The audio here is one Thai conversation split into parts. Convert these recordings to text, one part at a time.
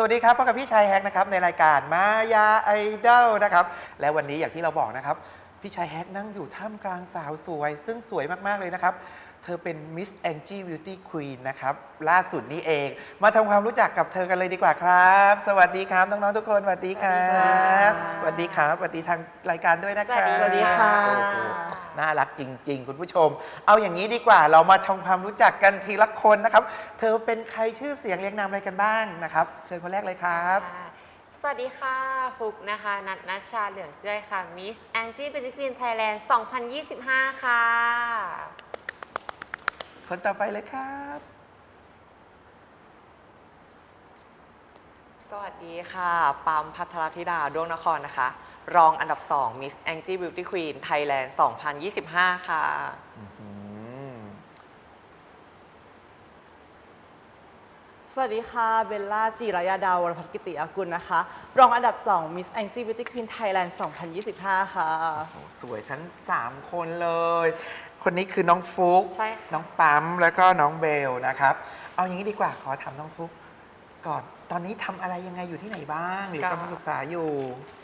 สวัสดีครับพบกับพี่ชายแฮกนะครับในรายการมายาไอดอลนะครับ และวันนี้อย่างที่เราบอกนะครับ พี่ชายแฮกนั่งอยู่ท่ามกลางสาวสวย ซึ่งสวยมากๆเลยนะครับ ธอเป็น Miss Angie Beauty Queen นะครับ ล่าสุดนี้เอง มาทำความรู้จักกับเธอกันเลยดีกว่าครับ สวัสดีครับ น้อง ๆ ทุกคนสวัสดีครับสวัสดีครับสวัสดีทางรายการด้วยนะครับสวัสดีค่ะโอ้โหน่ารักจริง ๆ คุณผู้ชม เอาอย่างนี้ดีกว่าเรามาทำความรู้จักกันทีละคนนะครับ เธอเป็นใครชื่อเสียงเรียงนามอะไรกันบ้างนะครับ เชิญคนแรกเลยครับค่ะสวัสดีค่ะฟุกนะคะ นัทนัชชาเหลืองช่วยค่ะ Miss Angie Beauty Queen Thailand 2025 ค่ะ คนต่อไปเลยครับ สวัสดีค่ะปั๊มพัทรธิดาดวงนครนะคะ รองอันดับ 2 Miss Angie Beauty Queen Thailand 2025 ค่ะอืมสวัสดีค่ะ เบลล่าจิรยาดาวรพัฒกิติอากุลนะคะ รองอันดับ 2 Miss Angie Beauty Queen Thailand 2025 ค่ะ โอ้สวยทั้ง 3 คนเลย คนนี้คือน้องฟุกใช่ค่ะ น้องปั๊มแล้วก็น้องเบลนะครับ เอาอย่างนี้ดีกว่าขอถามน้องฟุกก่อนตอนนี้ทำอะไรยังไงอยู่ที่ไหนบ้างหรือกำลังศึกษาอยู่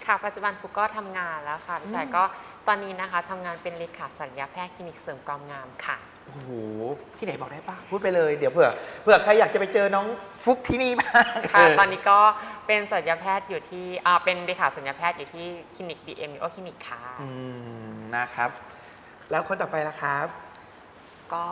ค่ะปัจจุบันฟุกก็ทำงานแล้วค่ะอืม แต่ก็ตอนนี้นะคะทำงานเป็นเลขาสัญญาแพทย์คลินิกเสริมความงามค่ะ โอ้โหที่ไหนบอกได้ปะพูดไปเลยเดี๋ยวเผื่อเผื่อใครอยากจะไปเจอน้องฟุกที่นี่บ้างค่ะ เตอนนี้ก็เป็นสัญญาแพทย์อยู่ที่อ่าเป็นเลขาสัญญาแพทย์อยู่ที่คลินิก DM โอคลินิกค่ะ อืมนะครับ แล้วคนต่อไปล่ะครับ ก็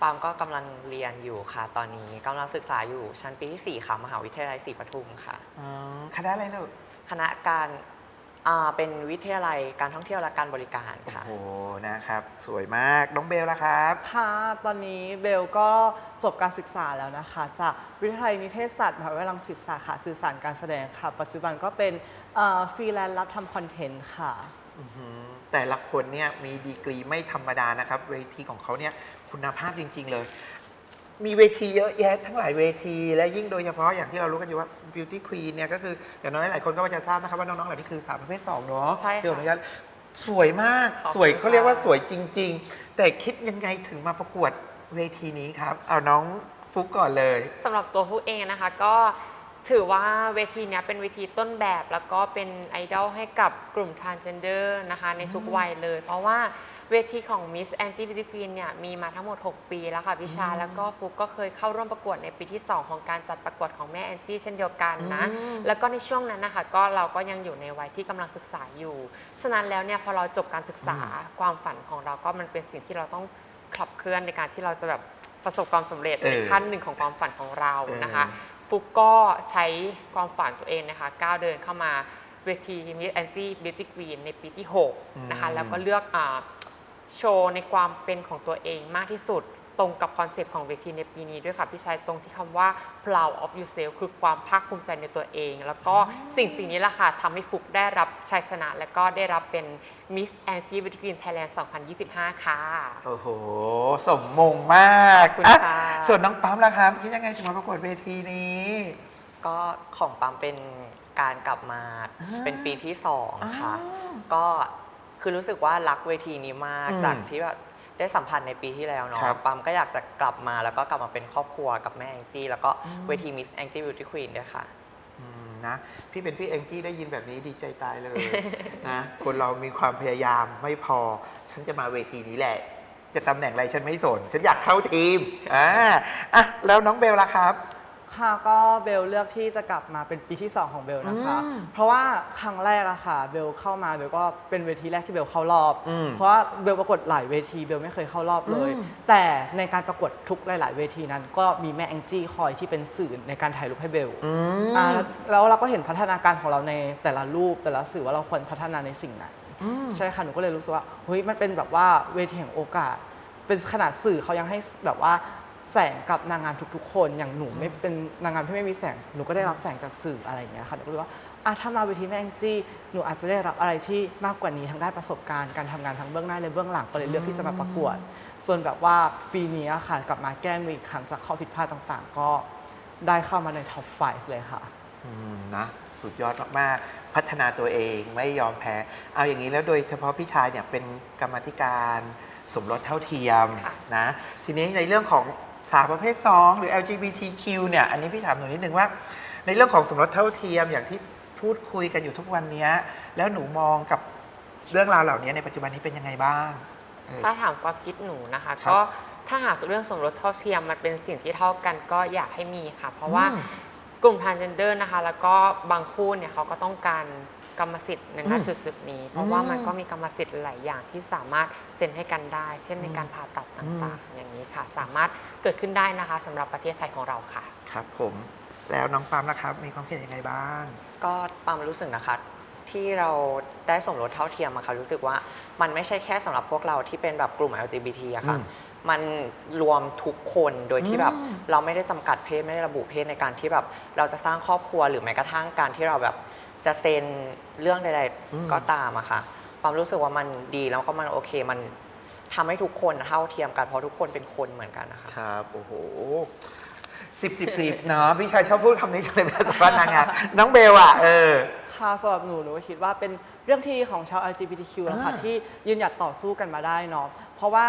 ปั๊มก็กำลังเรียนอยู่ค่ะ ตอนนี้กำลังศึกษาอยู่ชั้นปีที่4ค่ะมหาวิทยาลัยศรีปทุมค่ะ อ๋อคณะอะไรลูกคณะการอ่าเป็นวิทยาลัยการท่องเที่ยวและการบริการโอ้ค่ะ โหนะครับ สวยมากน้องเบลล่ะครับ ค่ะตอนนี้เบลก็จบการศึกษาแล้วนะคะ จากวิทยาลัยนิเทศศาสตร์มหาวิทยาลัยรังสิตสาขาสื่อสารการแสดงค่ะ ปัจจุบันก็เป็นฟรีแลนซ์รับทำคอนเทนต์ค่ะอื้อหือ แต่ละคนเนี่ยมีดีกรีไม่ธรรมดานะครับ เวทีของเขาเนี่ยคุณภาพจริง ๆ เลย มีเวทีเยอะแยะทั้งหลายเวที และยิ่งโดยเฉพาะอย่างที่เรารู้กันอยู่ว่า Beauty Queen เนี่ยก็คืออย่างน้อยหลายคนก็จะทราบนะครับว่าน้องๆเหล่านี้คือสาวประเภท2เนาะใช่ค่ะ เดี๋ยวอนุญาตสวยมากขอบคุณสวยเขาเรียกว่าค่ะสวยจริง ๆ แต่คิดยังไงถึงมาประกวดเวทีนี้ครับ เอาน้องฟุกก่อนเลย สำหรับตัวผู้เองนะคะก็ ถือว่าเวทีเนี้ยเป็นเวทีต้นแบบแล้วก็เป็นไอดอลให้กับกลุ่ม transgender นะคะในทุกวัยเลย เพราะว่าเวทีของ Miss Angie Beauty Queen เนี่ยมีมาทั้งหมด 6 ปีแล้วค่ะพิชา แล้วก็ฟุกก็เคยเข้าร่วมประกวดในปีที่ 2 ของการจัดประกวดของแม่แอนจี้เช่นเดียวกันนะอืมแล้วก็ในช่วงนั้นนะคะก็เราก็ยังอยู่ในวัยที่กำลังศึกษาอยู่ ฉะนั้นแล้วเนี่ยพอเราจบการศึกษาความฝันของเราก็มันเป็นสิ่งที่เราต้องขับเคลื่อนในการที่เราจะแบบประสบความสำเร็จเออในขั้นหนึ่งของความฝันของเรานะคะเออ ฟุกก็ใช้ความฝันตัวเองนะคะก้าวเดินเข้ามาเวที Miss Angie Beauty Queen ในปีที่ 6 นะคะอืมแล้วก็เลือกอาโชว์ในความเป็นของตัวเองมากที่สุด ตรงกับคอนเซปต์ของเวทีในปีนี้ด้วยค่ะพี่ชายตรงที่คำว่า proud of yourself คือความภาคภูมิใจในตัวเอง แล้วก็สิ่งสิ่งนี้แหละค่ะทำให้ฟุกได้รับชัยชนะ และก็ได้รับเป็น Miss Angie Beauty Queen Thailand 2025 ค่ะ โอ้โห สมมงมากขอบคุณอะค่ะส่วนน้องปั๊มล่ะครับคิดยังไงถึงมาประกวดเวทีนี้ ก็ของปั๊มเป็นการกลับมาอ่าเป็นปีที่2ค่ะอ้าวก็คือรู้สึกว่ารักเวทีนี้มากอืมจากที่แบบ ได้สัมพันธ์ในปีที่แล้วเนาะครับปั๊มก็อยากจะกลับมาแล้วก็กลับมาเป็นครอบครัวกับแม่แองจี้แล้วก็อืม เวที Miss Angie Beauty Queen ด้วยค่ะ อืมนะพี่เป็นพี่เองจี้ได้ยินแบบนี้ดีใจตายเลย นะคนเรามีความพยายามไม่พอ ฉันจะมาเวทีนี้แหละ จะตำแหน่งอะไรฉันไม่สน ฉันอยากเข้าทีมอ่าอะแล้วน้องเบลล่ะครับ ค่ะก็เบลเลือกที่จะกลับมาเป็นปีที่ 2 ของเบลนะคะ อืมเพราะว่าครั้งแรกอะค่ะ เบลเข้ามาเบลก็เป็นเวทีแรกที่เบลเข้ารอบ อืมเพราะว่าเบลประกวดหลายเวทีเบลไม่เคยเข้ารอบเลย อืม แต่ในการประกวดทุกหลาย ๆ เวทีนั้น ก็มีแม่แองจี้คอยที่เป็นสื่อในการถ่ายรูปให้เบลอืมอ่าแล้วเราก็เห็นพัฒนาการของเราในแต่ละรูปแต่ละสื่อว่าเราควรพัฒนาในสิ่งไหน อืม ใช่ค่ะหนูก็เลยรู้สึกว่าเฮ้ยมันเป็นแบบว่าเวทีแห่งโอกาส เป็นขนาดสื่อเขายังให้แบบว่า แสงกับนางงามทุกๆ คน อย่างหนูไม่เป็นนางงามที่ไม่มีแสง หนูก็ได้รับแสงจากสื่ออะไรอย่างเงี้ยค่ะหนูก็เลยว่าอะถ้ามาเวทีแม่แองจี้หนูอาจจะได้รับอะไรที่มากกว่านี้ทั้งได้านประสบการณ์การทำงานทั้งเบื้องหน้าและเบื้องหลังก็เลยเลือกที่จะมาประกวด ส่วนแบบว่าปีนี้อะค่ะกลับมาแก้มืออีกครั้งจากข้อผิดพลาดต่างๆ ก็ได้เข้ามาในท็อป5เลยค่ะ อืมนะสุดยอดมากๆ พัฒนาตัวเองไม่ยอมแพ้ เอาอย่างนี้แล้วโดยเฉพาะพี่ชายเนี่ยเป็นกรรมาธิการสมรสเท่าเทียมค่ะนะ ทีนี้ในเรื่องของ สาวประเภท 2 หรือ LGBTQ เนี่ย อันนี้พี่ถามหนูนิดนึงว่า ในเรื่องของสมรสเท่าเทียมอย่างที่พูดคุยกันอยู่ทุกวันเนี้ยแล้วหนูมองกับเรื่องราวเหล่านี้ในปัจจุบันนี้เป็นยังไงบ้างเออถ้าถามความคิดหนูนะคะครับก็ถ้าหากเรื่องสมรสเท่าเทียมมันเป็นสิ่งที่เท่ากันก็อยากให้มีค่ะ เพราะว่าอืมกลุ่ม transgender นะคะ แล้วก็บางคู่เนี่ยเขาก็ต้องการ กรรมสิทธิ์ในณอืมจุดจุดๆนี้ เพราะว่าอืมมันก็มีกรรมสิทธิ์หลายอย่างที่สามารถเซ็นให้กันได้ เช่นในการผ่าตัดตอืม่างๆ อย่างนี้ค่ะ สามารถเกิดขึ้นได้นะคะสำหรับประเทศไทยของเราค่ะ ครับผมแล้วน้องปามนะครับ มีความคิดยังไงบ้าง ก็ปามรู้สึกนะคะที่เราได้สมรสเท่าเทียมอะค่ะรู้สึกว่ามันไม่ใช่แค่สำหรับพวกเราที่เป็นแบบกลุ่ม LGBT อะค่ะอืมมันรวมทุกคนโดยที่แบบอืมเราไม่ได้จำกัดเพศไม่ได้ระบุเพศในการที่แบบเราจะสร้างครอบครัวหรือแม้กระทั่งการที่เราแบบ จะเซ็นเรื่องใดอืมๆก็ตามอะค่ะปามรู้สึกว่ามันดีแล้วก็มันโอเคมันทำให้ทุกคนเท่าเทียมกันเพราะทุกคนเป็นคนเหมือนกันนะคะครับโอ้โหสิบสิบสิบเนาะพี่ชายชอบพูดคำนี้จังเลยเวลาสัมภาษณ์นางงามน้องเบลอะเออค่ะสำหรับหนูหนูก็คิดว่าเป็นเรื่องที่ดีของชาว LGBTQ นะคะอ่าที่ยืนหยัดต่อสู้กันมาได้เนาะเพราะว่า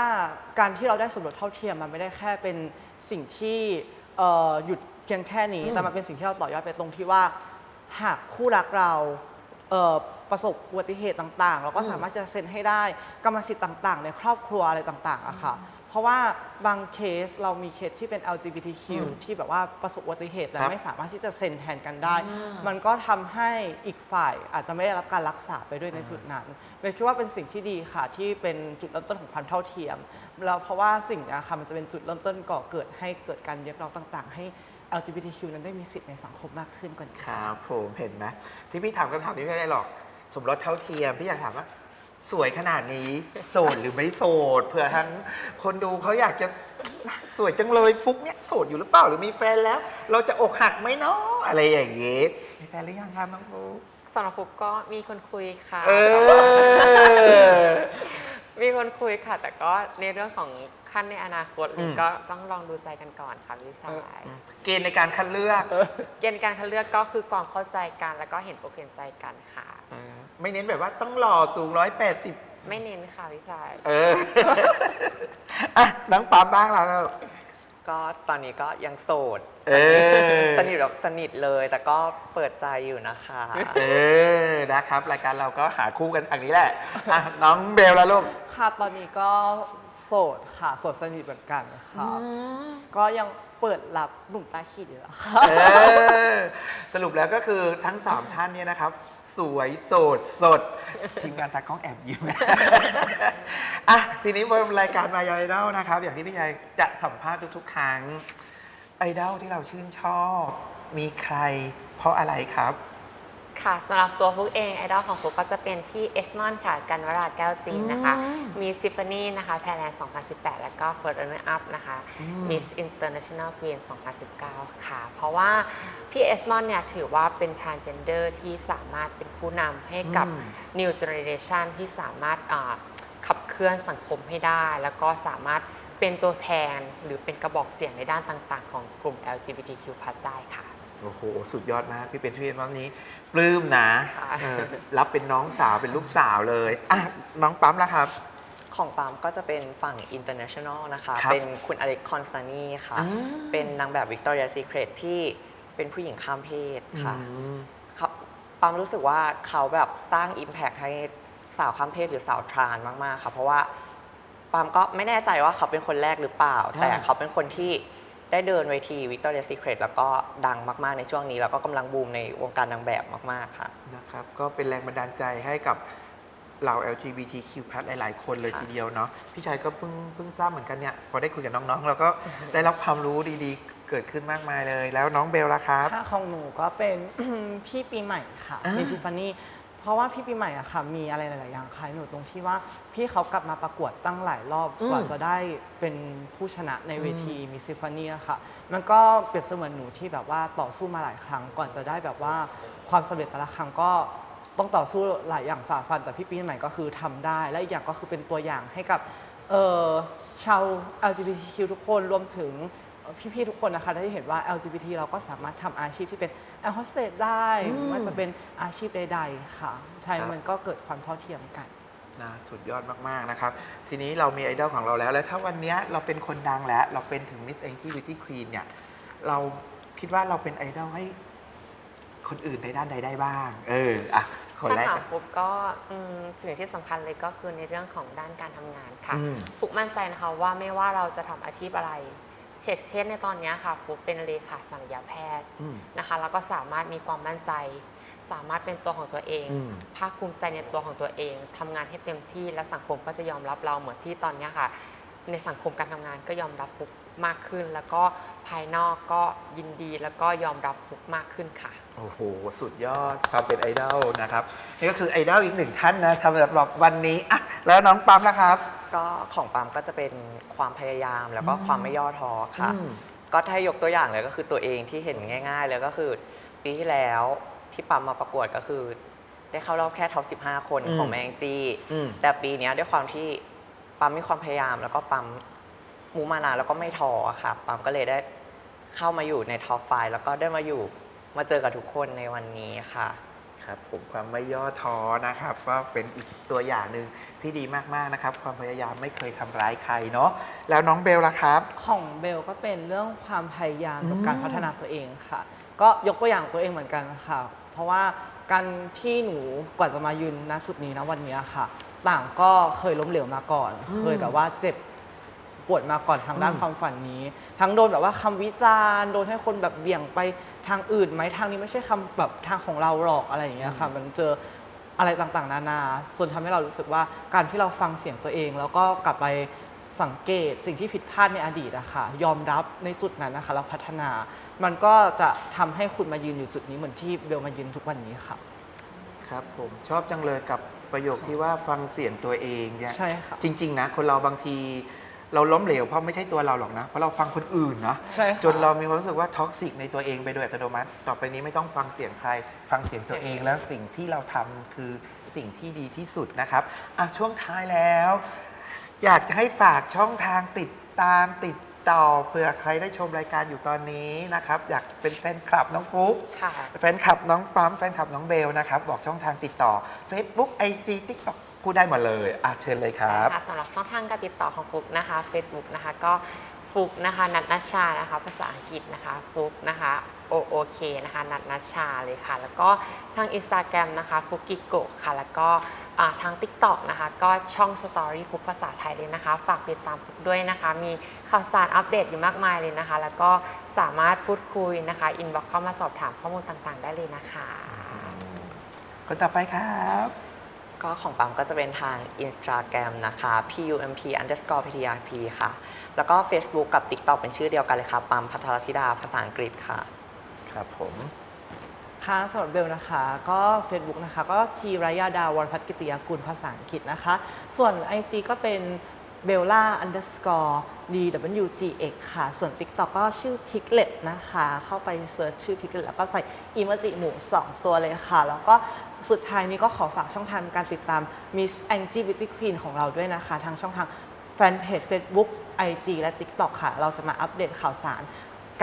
การที่เราได้สมรสเท่าเทียมมันไม่ได้แค่เป็นสิ่งที่เอ่อหยุดเพียงแค่นี้แต่มันเป็นสิ่งที่เราต่อยอดไปตรงที่ว่า หากคู่รักเราเอ่อประสบอุบัติเหตุต่างๆ เราก็สามารถจะเซ็นให้ได้กรรมสิทธิ์ต่างๆ ในครอบครัวอะไรต่างๆอะค่ะ เพราะว่าบางเคสเรามีเคสที่เป็น LGBTQ อืมที่แบบว่าประสบอุบัติเหตุ แต่ครับ ไม่สามารถที่จะเซ็นแทนกันได้อ่ามัมันก็ทำให้อีกฝ่ายอาจจะไม่ได้รับการรักษาไปด้วยในจุดนั้นเบลคิดว่าเป็นสิ่งที่ดีค่ะที่เป็นจุดเริ่มต้นของความเท่าเทียมแล้วเพราะว่าสิ่งเนี้ยค่ะมันจะเป็นจุดเริ่มต้นก่อเกิดให้เกิดการเรียกร้องต่าง ๆ ให้ LGBTQ นั้นได้มีสิทธิ์ในสังคมมากขึ้นกว่านี้ ครับผมเห็นไหมที่พี่ถามคำถามนี้ไม่ได้หรอก สมรสเท่าเทียม พี่อยากถามว่า สวยขนาดนี้ โสดหรือไม่โสดเผื่อทั้งคนดูเขาอยากจะสวยจังเลยฟุกเนี่ยโสดอยู่หรือเปล่าหรือมีแฟนแล้ว เราจะอกหักไหมเนาะอะไรอย่างเงี้ยมีแฟนหรือยังครับน้องฟุกสำหรับฟุกก็มีคนคุยค่ะ เออ มีคนคุยค่ะ แต่ก็ในเรื่องของขั้นในอนาคตอืมก็ต้องลองดูใจกันก่อนค่ะพี่ชายเกณฑ์ในการคัดเลือกเกณฑ์การคัดเลือกก็คือความเข้าใจกันแล้วก็เห็นอกเห็นใจกันค่ะ เออไม่เน้นแบบว่าต้องหล่อสูงร้อยแปดสิบไม่เน้นค่ะพี่ชาย เออ อะน้องปั๊มบ้างแล้ว ก็ตอนนี้ก็ยังโสด เออสนิทแบบสนิทเลย แต่ก็เปิดใจอยู่นะคะ เออนะครับ รายการเราก็หาคู่กันทางนี้แหละอะน้องเบลแล้วลูก ค่ะตอนนี้ก็โสดค่ะโสดสนิทเหมือนกันค่ะก็ยังเปิดรับหนุ่มตาขีดอยู่อะค่ะ เออสรุปแล้วก็คือทั้ง 3 ท่านเนี่ยนะครับ สวยโสดสด ทีมงานตากล้องแอบยิ้ม อะ ทีนี้บนรายการมายาไอดอลนะครับ อย่างที่พี่ชายจะสัมภาษณ์ทุกๆ ครั้ง ไอดอลที่เราชื่นชอบ มีใคร เพราะอะไรครับ ค่ะสำหรับตัวฟุกเองไอดอลของฟุกก็จะเป็นพี่เอสมอนค่ะกันวราชแก้วจีนนะคะ อืมมีซิฟ a นีนะคะไทยแลนด์2018 แล้วก็ First Runner Up นะคะ อืม Miss International Queen 2019 ค่ะ เพราะว่าพี่เอสมอนเนี่ยถือว่าเป็น transgender ที่สามารถเป็นผู้นำให้กับ อืม New Generation ที่สามารถอ่าขับเคลื่อนสังคมให้ได้ แล้วก็สามารถ เป็นตัวแทนหรือเป็นกระบอกเสียงในด้านต่างๆ ของกลุ่ม LGBTQ+ ได้ค่ะ โอ้โห สุดยอดมาก พี่เป็นพี่เป็นวันนี้ ปลื้มนะค่ะ เออรับเป็นน้องสาวเป็นลูกสาวเลยอะน้องปั๊มแล้วครับ ของปามก็จะเป็นฝั่ง international นะคะ ครับเป็นคุณอเล็กคอนสตานีค่ะ อ่า เป็นนางแบบ Victoria Secret ที่เป็นผู้หญิงข้ามเพศค่ะอืม เขาปามรู้สึกว่าเขาแบบสร้าง Impact ให้สาวข้ามเพศหรือสาวทรานมาก ๆ ค่ะ เพราะว่า ปามก็ไม่แน่ใจว่าเขาเป็นคนแรกหรือเปล่าอ่า แต่เขาเป็นคนที่ได้เดินเวที Victoria Secret แล้วก็ดังมาก ๆ ในช่วงนี้ แล้วก็กำลังบูมในวงการนางแบบมาก ๆ ค่ะ นะครับ ก็เป็นแรงบันดาลใจให้กับเรา LGBTQ+ หลาย ๆ คนเลยค่ะทีเดียวเนาะพี่ชายก็เพิ่งเพิ่งทราบเหมือนกันเนี่ยพอได้คุยกับน้อง ๆ เราก็ได้รับความรู้ดีๆ เกิดขึ้นมากมายเลย แล้วน้องเบลล่ะครับถ้าของหนูก็เป็น พี่ปีใหม่ค่ะอ่ามีทิฟฟานี่ เพราะว่าพี่ปีใหม่อะค่ะมีอะไรหลาย ๆ อย่างคล้ายหนูตรงที่ว่าพี่เขากลับมาประกวดตั้งหลายรอบอืมกว่าจะได้เป็นผู้ชนะในเวทีมิสซิฟานี่อะค่ะ มันก็เปรียบเสมือนหนูที่แบบว่าต่อสู้มาหลายครั้ง ก่อนจะได้แบบว่าความสำเร็จแต่ละครั้งก็ต้องต่อสู้หลายอย่างฝ่าฟันแต่พี่ปีใหม่ก็คือทำได้ และอีกอย่างก็คือเป็นตัวอย่างให้กับเอ่อชาว LGBTQ ทุกคนรวมถึง พี่ๆทุกคนนะคะได้เห็นว่า LGBT เราก็สามารถทำอาชีพที่เป็นแอร์โฮสเตสได้อืม ไมันจะเป็นอาชีพใดๆค่ะ ใช่ครับ มันก็เกิดความเท่าเทียมกัน นะสุดยอดมาก ๆ นะครับ ทีนี้เรามีไอดอลของเราแล้ว แล้วถ้าวันเนี้ยเราเป็นคนดังแล้ว เราเป็นถึง Miss Angie Beauty Queen เนี่ย เราคิดว่าเราเป็นไอดอลให้คนอื่นในด้านใดได้บ้าง เออ อะ คนถ้าแรกถามปุ๊บก็อืมสิ่งที่สำคัญเลยก็คือในเรื่องของด้านการทำงานค่ะ อืมฟุกมั่นใจนะคะว่าไม่ว่าเราจะทำอาชีพอะไร เช็คเช่นในตอนเนี้ยค่ะฟุกเป็นเลขาสัญญาแพทย์อืมนะคะแล้วก็สามารถมีความมั่นใจ สามารถเป็นตัวของตัวเองอืมภาคภูมิใจในตัวของตัวเองทำงานให้เต็มที่และสังคมก็จะยอมรับเราเหมือนที่ตอนเนี้ยค่ะ ในสังคมการทำงานก็ยอมรับฟุกมากขึ้น แล้วก็ภายนอกก็ยินดีแล้วก็ยอมรับฟุกมากขึ้นค่ะโอ้โห สุดยอดความเป็นไอดอลนะครับ นี่ก็คือไอดอลอีกหนึ่งท่านนะสำหรับวันนี้อะแล้วน้องปั๊มล่ะครับ ก็ของปั๊มก็จะเป็นความพยายามแล้วก็ความไม่ย่อท้อค่ะ อืม ก็ถ้ายกตัวอย่างเลยก็คือตัวเองที่เห็นง่าย ๆ เลยก็คือ ปีที่แล้วที่ปั๊มมาประกวดก็คือ ได้เข้ารอบแค่ท็อป 15 คนอืมของแมงจีอืม แต่ปีเนี้ยด้วยความที่ปั๊มมีความพยายามแล้วก็ปั๊มมูมานาแล้วก็ไม่ท้อค่ะปั๊มก็เลยได้เข้ามาอยู่ในท็อปไฟแล้วก็ได้มาอยู่มาเจอกับทุกคนในวันนี้ค่ะ ครับผมความไม่ย่อท้อนะครับก็เป็นอีกตัวอย่างหนึ่งที่ดีมากๆนะครับ ความพยายามไม่เคยทำร้ายใครเนาะแล้วน้องเบลล่ะครับ ของเบลก็เป็นเรื่องความพยายามกับอืมการพัฒนาตัวเองค่ะ ก็ยกตัวอย่างตัวเองเหมือนกันค่ะ เพราะว่าการที่หนูกว่าจะมายืนณสุดนี้นะวันนี้ค่ะ ต่างก็เคยล้มเหลวมาก่อน เคยแบบว่าเจ็บ ปวดมาก่อนทางด้านความฝันนี้ ทั้งโดนแบบว่าคำวิจารณ์โดนให้คนแบบเบี่ยงไปทางอื่นไหมทางนี้ไม่ใช่คำแบบทางของเราหรอกอะไรอย่างเงี้ยค่ะมันเจออะไรต่างๆ นานาจนทำให้เรารู้สึกว่าการที่เราฟังเสียงตัวเอง แล้วก็กลับไปสังเกตสิ่งที่ผิดพลาดในอดีตอะค่ะยอมรับในจุดนั้นนะคะแล้วพัฒนา มันก็จะทำให้คุณมายืนอยู่จุดนี้เหมือนที่เบลมายืนทุกวันนี้ค่ะครับผมชอบจังเลยกับประโยคที่ว่าฟังเสียงตัวเองเนี่ยใช่ค่ะจริง ๆ นะ คนเราบางที เราล้มเหลวเพราะไม่ใช่ตัวเราหรอกนะ เพราะเราฟังคนอื่นนะ ใช่ค่ะจนเรามีความรู้สึกว่าท็อกซิกในตัวเองไปโดยอัตโนมัติ ต่อไปนี้ไม่ต้องฟังเสียงใคร ฟังเสียงตัวเองแล้วสิ่งที่เราทำคือสิ่งที่ดีที่สุดนะครับอะช่วงท้ายแล้ว อยากจะให้ฝากช่องทางติดตามติดต่อเผื่อใครได้ชมรายการอยู่ตอนนี้นะครับ อยากเป็นแฟนคลับน้องฟุ๊ก ค่ะ แฟนคลับน้องปั๊มแฟนคลับน้องเบลนะครับ บอกช่องทางติดต่อ Facebook IG TikTok พูดได้หมดเลยอะเชิญเลยครับ ค่ะสำหรับช่องทางการติดต่อของฟุกนะคะ Facebook นะคะก็ฟุกนะคะนัทนัชชานะคะภาษาอังกฤษนะคะฟุกนะคะ O O K นะคะนัทนัชชาเลยค่ะ แล้วก็ทาง Instagram นะคะฟุกกิโกะค่ะ แล้วก็อ่าทาง TikTok นะคะ ก็ช่อง Story ฟุกภาษาไทยเลยนะคะ ฝากติดตามฟุกด้วยนะคะ มีข่าวสารอัปเดตอยู่มากมายเลยนะคะ แล้วก็สามารถพูดคุยนะคะอินบ็อกเข้ามาสอบถามข้อมูลต่างๆ ได้เลยนะคะ คนต่อไปครับ ก็ของปั๊มก็จะเป็นทาง Instagram นะคะ pump underscore ptrp ค่ะ แล้วก็ Facebook กับ TikTok เป็นชื่อเดียวกันเลยค่ะ ปั๊มพัทรธิดาภาษาอังกฤษค่ะ ครับผม ค่ะสำหรับเบลนะคะ ก็ Facebook นะคะ ก็ชีรายาดาวันพัฒกิติยากุลภาษาอังกฤษนะคะ ส่วน IG ก็เป็น เบลล่า underscore dwgx ค่ะ ส่วน TikTok ก็ชื่อ Piglet นะคะ เข้าไปเสิร์ชชื่อ Piglet แล้วก็ใส่อีเมจิหมู2 ตัวเลยค่ะ แล้วก็สุดท้ายนี้ก็ขอฝากช่องทางการติดตาม Miss Angie Beauty Queen ของเราด้วยนะคะ ทางช่องทางแฟนเพจ Facebook IG และ TikTok ค่ะ เราจะมาอัปเดตข่าวสาร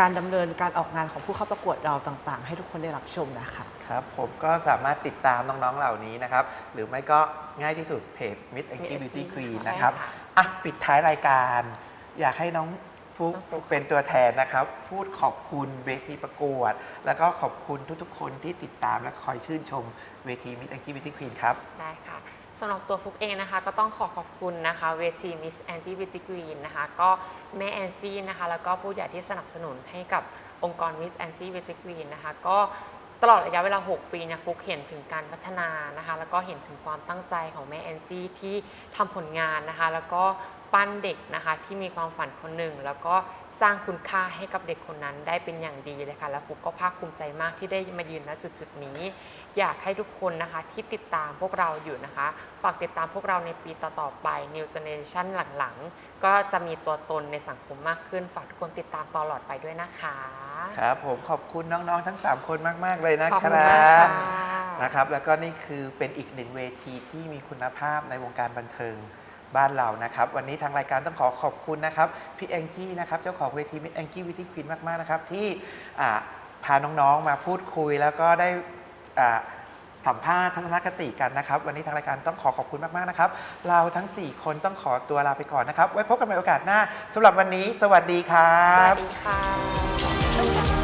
การดำเนินการออกงานของผู้เข้าประกวดเราต่างๆ ให้ทุกคนได้รับชมนะคะ ครับผมก็สามารถติดตามน้องๆเหล่านี้นะครับ หรือไม่ก็ง่ายที่สุดเพจ Miss a n g i Miss Beauty Angie Queen ใช่นะครับค่ะอะปิดท้ายรายการ อยากให้น้องฟุกน้องฟุ๊กเป็นตัวแทนนะครับ พูดขอบคุณเวทีประกวด แล้วก็ขอบคุณทุกๆ คนที่ติดตามและคอยชื่นชมเวที Miss a n g i Beauty Queen ครับ ได้ค่ะ สำหรับตัวฟุกเองนะคะ ก็ต้องขอขอบคุณนะคะเวที Miss Angie Beauty Queen นะคะ ก็แม่แอนจี้นะคะ แล้วก็ผู้ใหญ่ที่สนับสนุนให้กับองค์กร Miss Angie Beauty Queen นะคะ ก็ตลอดระยะเวลา 6 ปีเนี่ยฟุกเห็นถึงการพัฒนานะคะ แล้วก็เห็นถึงความตั้งใจของแม่แอนจี้ที่ทำผลงานนะคะ แล้วก็ปั้นเด็กนะคะที่มีความฝันคนหนึ่ง แล้วก็ สร้างคุณค่าให้กับเด็กคนนั้นได้เป็นอย่างดีเลยค่ะและฟุกก็ภาคภูมิใจมากที่ได้มายืนณจุดๆนี้ อยากให้ทุกคนนะคะที่ติดตามพวกเราอยู่นะคะฝากติดตามพวกเราในปีต่อๆไป New Generation หลังๆ ก็จะมีตัวตนในสังคมมากขึ้นฝากทุกคนติดตามตลอดไปด้วยนะคะครับผมขอบคุณน้องๆทั้ง 3 คนมาก ๆ เลยนะขอบคคุณรัมากบค่ะนะครับ แล้วก็นี่คือเป็นอีกหนึ่งเวทีที่มีคุณภาพในวงการบันเทิง บ้านเรานะครับ วันนี้ทางรายการต้องขอขอบคุณนะครับพี่แองจี้นะครับเจ้าของเวทีมิสแองจี้วิตี้ควีนมากๆนะครับที่อ่าพาน้องๆมาพูดคุยแล้วก็ได้สัมภาษณ์ทัศนคติกันนะครับ วันนี้ทางรายการต้องขอขอบคุณมากๆนะครับ เราทั้ง 4 คนต้องขอตัวลาไปก่อนนะครับ ไว้พบกันใหม่โอกาสหน้าสำหรับวันนี้ สวัสดีครัสวับสดีค่ะ